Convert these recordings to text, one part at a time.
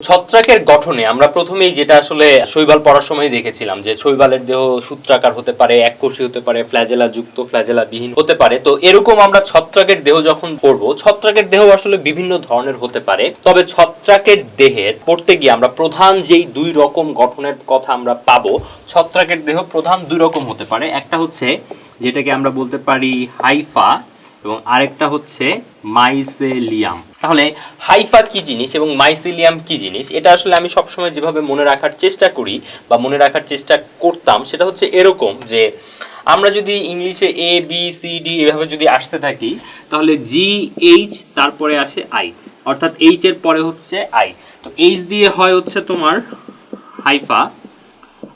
ছত্রাকের গঠনে আমরা প্রথমেই যেটা আসলে শৈবাল পড়ার সময় দেখেছিলাম যে শৈবালের দেহ সূত্রাকার হতে পারে, এককোষী হতে পারে, ফ্ল্যাজেলা যুক্ত, ফ্ল্যাজেলা বিহীন হতে পারে। তো এরকম আমরা ছত্রাকের দেহ যখন পড়ব, ছত্রাকের দেহ আসলে বিভিন্ন ধরনের হতে পারে। তবে ছত্রাকের দেহের পড়তে গিয়ে আমরা প্রধান যেই দুই রকম গঠনের কথা আমরা পাবো, ছত্রাকের দেহ প্রধান দুই রকম হতে পারে। একটা হচ্ছে যেটাকে আমরা বলতে পারি হাইফা এবং আরেকটা হচ্ছে মাইসেলিয়াম তাহলে হাইফা কি জিনিস এবং মাইসেলিয়াম কি জিনিস? এটা আসলে আমি সবসময় যেভাবে মনে রাখার চেষ্টা করি বা মনে রাখার চেষ্টা করতাম, সেটা হচ্ছে এরকম যে আমরা যদি ইংলিশে এ বি সি ডি এভাবে যদি আসতে থাকি, তাহলে জি এইচ তারপরে আসে আই অর্থাৎ এইচ এর পরে হচ্ছে আই তো এইচ দিয়ে হয় হচ্ছে তোমার হাইফা,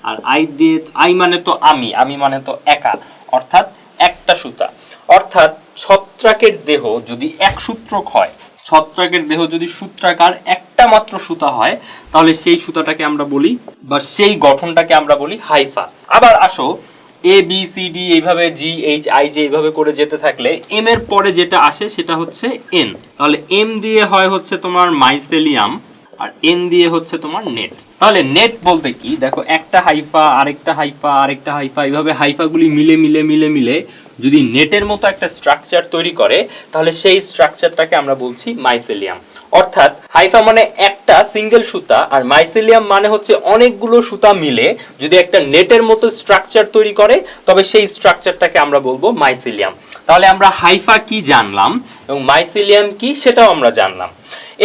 আর আই দিয়ে আই মানে তো আমি আমি মানে তো একা। অর্থাৎ একটা সুতা। অর্থাৎ ছত্রাকের দেহ যদি এক সূত্রক হয়, ছত্রাকের দেহ যদি সূত্রাকার একটা মাত্র সুতা হয়, তাহলে সেই সুতাটাকে আমরা বলি বা সেই গঠনটাকে আমরা বলি হাইফা। আবার আসো এ বি সি ডি এইভাবে জি এইচ আই জে এইভাবে করে যেতে থাকলে এম এর পরে যেটা আসে সেটা হচ্ছে এন তাহলে এম দিয়ে হয় হচ্ছে তোমার মাইসেলিয়াম আর এন দিয়ে হচ্ছে তোমার নেট তাহলে নেট বলতে কি? দেখো, একটা হাইফা আরেকটা হাইফা আরেকটা হাইফা এইভাবে হাইফাগুলি মিলে মিলে মিলে মিলে যদি নেটের মতো একটা স্ট্রাকচার তৈরি করে, তাহলে সেই স্ট্রাকচারটাকে আমরা বলছি মাইসেলিয়াম অর্থাৎ হাইফা মানে একটা সিঙ্গেল সুতা, আর মাইসেলিয়াম মানে হচ্ছে অনেকগুলো সুতা মিলে যদি একটা নেটের মতো স্ট্রাকচার তৈরি করে, তবে সেই স্ট্রাকচারটাকে আমরা বলব মাইসেলিয়াম তাহলে আমরা হাইফা কি জানলাম এবং মাইসেলিয়াম কি সেটাও আমরা জানলাম।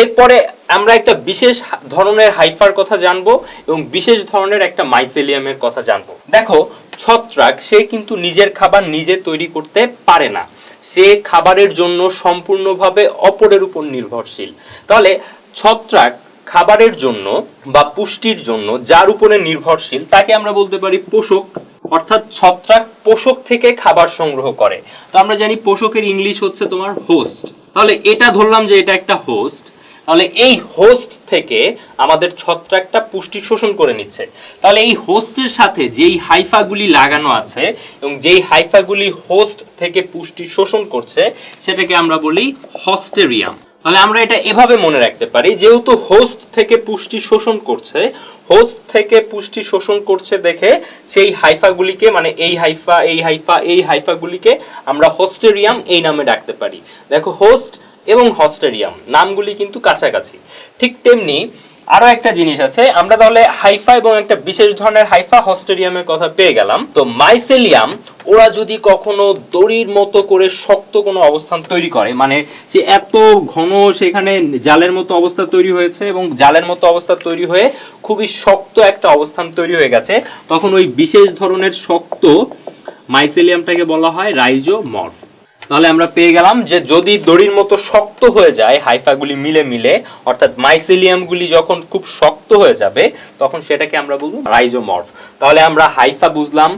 এরপরে আমরা একটা বিশেষ ধরনের হাইফার কথা জানব এবং বিশেষ ধরনের একটা মাইসেলিয়ামের কথা জানব। দেখো, ছত্রাক, সে কিন্তু নিজের খাবার নিজে তৈরি করতে পারে না। সে খাবারের জন্য সম্পূর্ণভাবে অপরের উপর নির্ভরশীল। তাহলে ছত্রাক খাবারের জন্য বা পুষ্টির জন্য যার উপরে নির্ভরশীল, তাকে আমরা বলতে পারি পোষক। অর্থাৎ ছত্রাক পোষক থেকে খাবার সংগ্রহ করে। তো আমরা জানি পোষকের ইংলিশ হচ্ছে তোমার হোস্ট তাহলে এটা ধরলাম যে এটা একটা হোস্ট তাহলে এই হোস্ট থেকে আমাদের ছত্রাকটা পুষ্টি শোষণ করে নিচ্ছে। তাহলে এই হোস্টের সাথে যেই হাইফাগুলি লাগানো আছে এবং যেই হাইফাগুলি হোস্ট থেকে পুষ্টি শোষণ করছে, সেটাকে আমরা বলি হস্টেরিয়াম তাহলে আমরা এটা এভাবে মনে রাখতে পারি, যেহেতু হোস্ট থেকে পুষ্টি শোষণ করছে হোস্ট থেকে পুষ্টি শোষণ করছে দেখে সেই হাইফাগুলিকে মানে এই হাইফা এই হাইফা, এই হাইফাগুলিকে আমরা হোস্টেরিয়াম এই নামে ডাকতে পারি। দেখো হোস্ট এবং হস্টেরিয়াম, নামগুলি কিন্তু কাছাকাছি। ঠিক তেমনি আরও একটা জিনিস আছে, আমরা তাহলে হাইফা এবং একটা বিশেষ ধরনের হাইফা হস্টেরিয়ামের কথা পেয়ে গেলাম। তো মাইসেলিয়াম, ওরা যদি কখনো দড়ির মতো করে শক্ত কোনো অবস্থান তৈরি করে মানে যে এত ঘন সেখানে জালের মতো অবস্থা তৈরি হয়েছে এবং জালের মতো অবস্থা তৈরি হয়ে খুবই শক্ত একটা অবস্থান তৈরি হয়ে গেছে, তখন ওই বিশেষ ধরনের শক্ত মাইসেলিয়ামটাকে বলা হয় রাইজোমর্ফ। তাহলে আমরা পেয়ে গেলাম যে যদি দড়ির মতো শক্ত হয়ে যায়, হাইফাগুলি মিলে মিলে, অর্থাৎ মাইসেলিয়ামগুলি যখন খুব শক্ত হয়ে যাবে, তখন সেটাকে আমরা বলব রাইজোমর্ফ তাহলে আমরা হাইফা বুঝলাম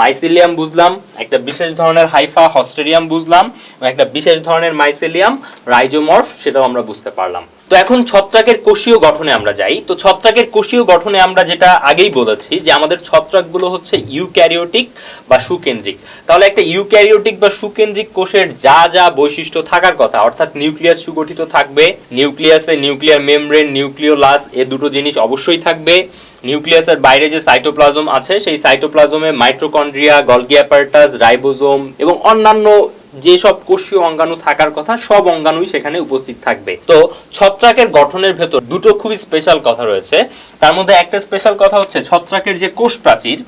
মাইসেলিয়াম বুঝলাম, একটা বিশেষ ধরনের হাইফা হস্টেরিয়াম বুঝলাম একটা বিশেষ ধরনের মাইসেলিয়াম রাইজোমর্ফ সেটাও আমরা বুঝতে পারলাম। তো এখন ছত্রাকের কোষীয় গঠনে আমরা যাই। তো ছত্রাকের কোষীয় গঠনে আমরা যেটা আগেই বলেছি যে আমাদের ছত্রাকগুলো হচ্ছে ইউক্যারিওটিক বা সুকেন্দ্রিক। তাহলে একটা ইউক্যারিওটিক বা সুকেন্দ্রিক কোষের যা যা বৈশিষ্ট্য থাকার কথা, অর্থাৎ নিউক্লিয়াস সুগঠিত থাকবে, নিউক্লিয়াসে নিউক্লিয়ার মেমব্রেন, নিউক্লিওলাস, এ দুটো জিনিস অবশ্যই থাকবে। নিউক্লিয়াসের বাইরে যে সাইটোপ্লাজম আছে, সেই সাইটোপ্লাজমে মাইট্রোকন্ড্রিয়া গলগি অ্যাপারটাস রাইবোজোম এবং অন্যান্য যেসব কোষীয় অঙ্গাণু থাকার কথা, সব অঙ্গাণুই সেখানে উপস্থিত থাকবে। তো ছত্রাকের গঠনের ভেতর দুটো খুবই স্পেশাল কথা রয়েছে। তার মধ্যে একটা স্পেশাল কথা হচ্ছে ছত্রাকের যে কোষ প্রাচীর,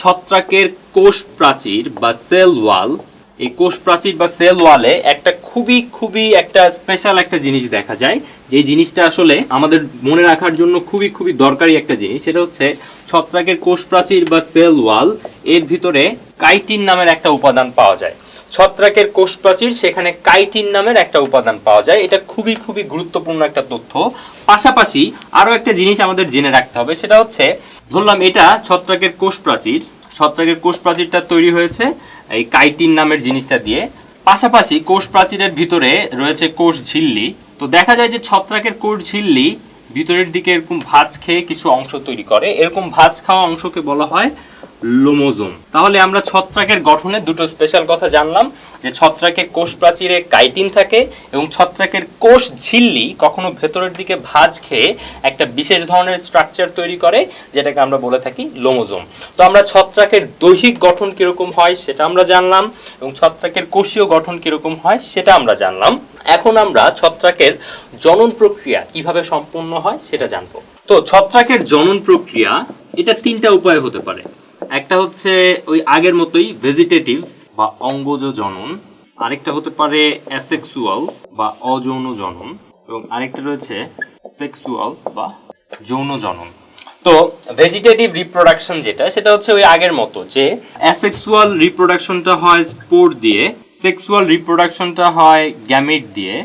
ছত্রাকের কোষ প্রাচীর বা সেল ওয়াল এই কোষ প্রাচীর বা সেল ওয়ালে একটা খুবই খুবই একটা স্পেশাল একটা জিনিস দেখা যায়। যে জিনিসটা আসলে আমাদের মনে রাখার জন্য খুবই খুবই দরকারি একটা জিনিস, সেটা হচ্ছে ছত্রাকের কোষ প্রাচীর বা সেল ওয়াল এর ভিতরে কাইটিন নামের একটা উপাদান পাওয়া যায়। ছত্রাকের কোষ প্রাচীর সেখানে কাইটিন নামের একটা উপাদান পাওয়া যায়। এটা খুবই খুবই গুরুত্বপূর্ণ একটা তথ্য। পাশাপাশি আরও একটা জিনিস আমাদের জেনে রাখতে হবে, সেটা হচ্ছে, ধরলাম এটা ছত্রাকের কোষ প্রাচীর ছত্রাকের কোষ প্রাচীরটা তৈরি হয়েছে এই কাইটিন নামের জিনিসটা দিয়ে। পাশাপাশি কোষ প্রাচীরের ভিতরে রয়েছে কোষ ঝিল্লি। তো দেখা যায় যে ছত্রাকের কোষ ঝিল্লি ভিতরের দিকে এরকম ভাঁজ খেয়ে কিছু অংশ তৈরি করে। এরকম ভাঁজ খাওয়া অংশকে বলা হয় লোমোজোম। তাহলে আমরা ছত্রাকের গঠনে দুটো স্পেশাল কথা জানলাম যে ছত্রাকের কোষ প্রাচীরে কাইটিন থাকে এবং ছত্রাকের কোষ ঝিল্লি কখনো ভেতরের দিকে ভাঁজ খেয়ে একটা বিশেষ ধরনের স্ট্রাকচার তৈরি করে যেটাকে আমরা বলে থাকি লোমোজোম। তো আমরা ছত্রাকের দৈহিক গঠন কীরকম হয় সেটা আমরা জানলাম এবং ছত্রাকের কোষীয় গঠন কীরকম হয় সেটা আমরা জানলাম। এখন আমরা ছত্রাকের জনন প্রক্রিয়া কীভাবে সম্পন্ন হয় সেটা জানব। তো ছত্রাকের জনন প্রক্রিয়া এটা তিনটা উপায় হতে পারে। একটা হচ্ছে ওই আগের মতোই ভেজিটেটিভ বা অঙ্গজ জনন, আরেকটা হতে পারে অ্যাসেক্সুয়াল বা অযৌন জনন, এবং আরেকটা রয়েছে সেক্সুয়াল বা যৌন জনন। তো ভেজিটেটিভ রিপ্রোডাকশন যেটা, সেটা হচ্ছে ওই আগের মতো যে অ্যাসেক্সুয়াল রিপ্রোডাকশনটা হয় স্পোর দিয়ে সেক্সুয়াল রিপ্রোডাকশনটা হয় গ্যামিট দিয়ে,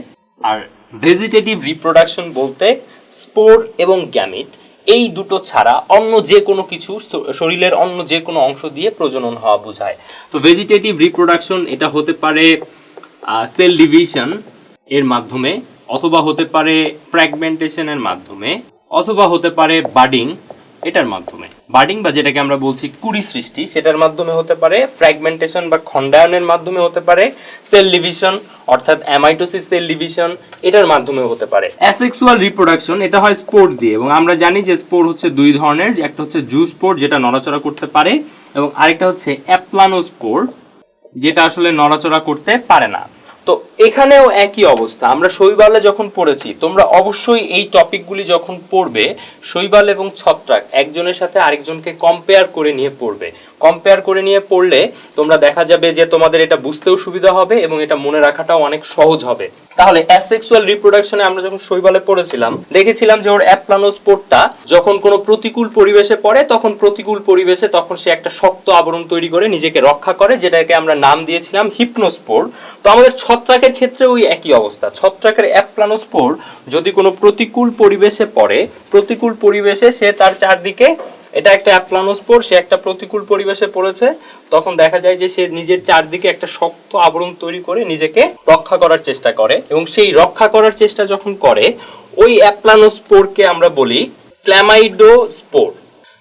আর ভেজিটেটিভ রিপ্রোডাকশন বলতে স্পোর এবং গ্যামিট এই দুটো ছাড়া অন্য যে কোনো কিছু শরীরের অন্য যে কোনো অংশ দিয়ে প্রজনন হওয়া বোঝায়। তো ভেজিটেটিভ রিপ্রোডাকশন এটা হতে পারে সেল ডিভিশন এর মাধ্যমে, অথবা হতে পারে ফ্র্যাগমেন্টেশনের মাধ্যমে, অথবা হতে পারে বাডিং এটার মাধ্যমে। বার্ডিং বা যেটাকে আমরা বলছি কুড়ি সৃষ্টি, সেটার মাধ্যমে হতে পারে ফ্র্যাগমেন্টেশন বা খণ্ডায়নের মাধ্যমে হতে পারে সেল ডিভিশন অর্থাৎ অ্যামাইটোসিস সেল ডিভিশন এটার মাধ্যমে হতে পারে। অ্যাসেক্সুয়াল রিপ্রোডাকশন এটা হয় স্পোর দিয়ে, এবং আমরা জানি যে স্পোর হচ্ছে দুই ধরনের, একটা হচ্ছে জু স্পোর যেটা নড়াচড়া করতে পারে, এবং আরেকটা হচ্ছে অ্যাপ্লানোস্পোর যেটা আসলে নড়াচড়া করতে পারে না। তো এখানেও একই অবস্থা। আমরা শৈবালে যখন পড়েছি, তোমরা অবশ্যই এই টপিকগুলি যখন পড়বে, শৈবাল এবং ছত্রাক একজনের সাথে আরেকজনকে কম্পেয়ার করে নিয়ে পড়বে। কম্পেয়ার করে নিয়ে পড়লে তোমরা দেখা যাবে যে তোমাদের এটা বুঝতেও সুবিধা হবে এবং এটা মনে রাখাটাও অনেক সহজ হবে। তাহলে অ্যাসেক্সুয়াল রিপ্রোডাকশনে আমরা যখন শৈবালে পড়েছিলাম, দেখেছিলাম যে ওর অ্যাপ্লানোস্পোরটা যখন কোনো প্রতিকূল পরিবেশে পড়ে, তখন প্রতিকূল পরিবেশে তখন সে একটা শক্ত আবরণ তৈরি করে নিজেকে রক্ষা করে, যেটাকে আমরা নাম দিয়েছিলাম হিপনোস্পোর তো আমাদের ছত্রাকের ক্ষেত্রে ওই একই অবস্থা। ছত্রাকের অ্যাপ্লানোস্পোর যদি কোনো প্রতিকূল পরিবেশে পড়ে, প্রতিকূল পরিবেশে সে তার চারদিকে এটা একটা অ্যাপ্লানোস্পোর, সে একটা প্রতিকূল পরিবেশে পড়েছে। তখন দেখা যায় যে সে নিজের চারদিকে একটা শক্ত আবরণ তৈরি করে নিজেকে রক্ষা করার চেষ্টা করে এবং সেই রক্ষা করার চেষ্টা যখন করে, ওই অ্যাপ্লানোস্পোরকে আমরা বলি ক্ল্যামাইডোস্পোর।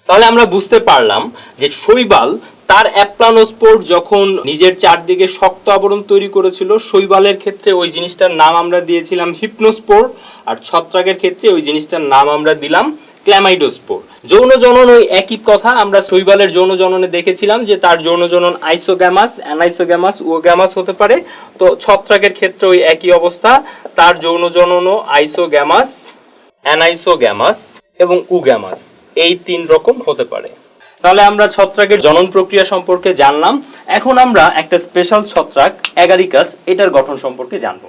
তাহলে আমরা বুঝতে পারলাম যে শৈবাল তার অ্যাপ্লানোস্পোর যখন নিজের চারদিকে শক্ত আবরণ তৈরি করেছিল, শৈবালের ক্ষেত্রে ওই জিনিসটার নাম আমরা দিয়েছিলাম হিপনোস্পোর, আর ছত্রাকের ক্ষেত্রে ওই জিনিসটার নাম আমরা দিলাম ক্ল্যামাইডোস্পোর যৌন জনন ওই একই কথা, আমরা শৈবালের যৌন জননে দেখেছিলাম যে তার যৌন জনন আইসোগ্যামাস, অ্যানাইসোগ্যামাস ওগ্যামাস হতে পারে। তো ছত্রাকের ক্ষেত্রে ওই একই অবস্থা, তার যৌন জননও আইসোগ্যামাস, অ্যানাইসোগ্যামাস এবং উগ্যামাস, এই তিন রকম হতে পারে। তাহলে আমরা ছত্রাকের জনন প্রক্রিয়া সম্পর্কে জানলাম। এখন আমরা একটা স্পেশাল ছত্রাক অ্যাগারিকাস এটার গঠন সম্পর্কে জানব।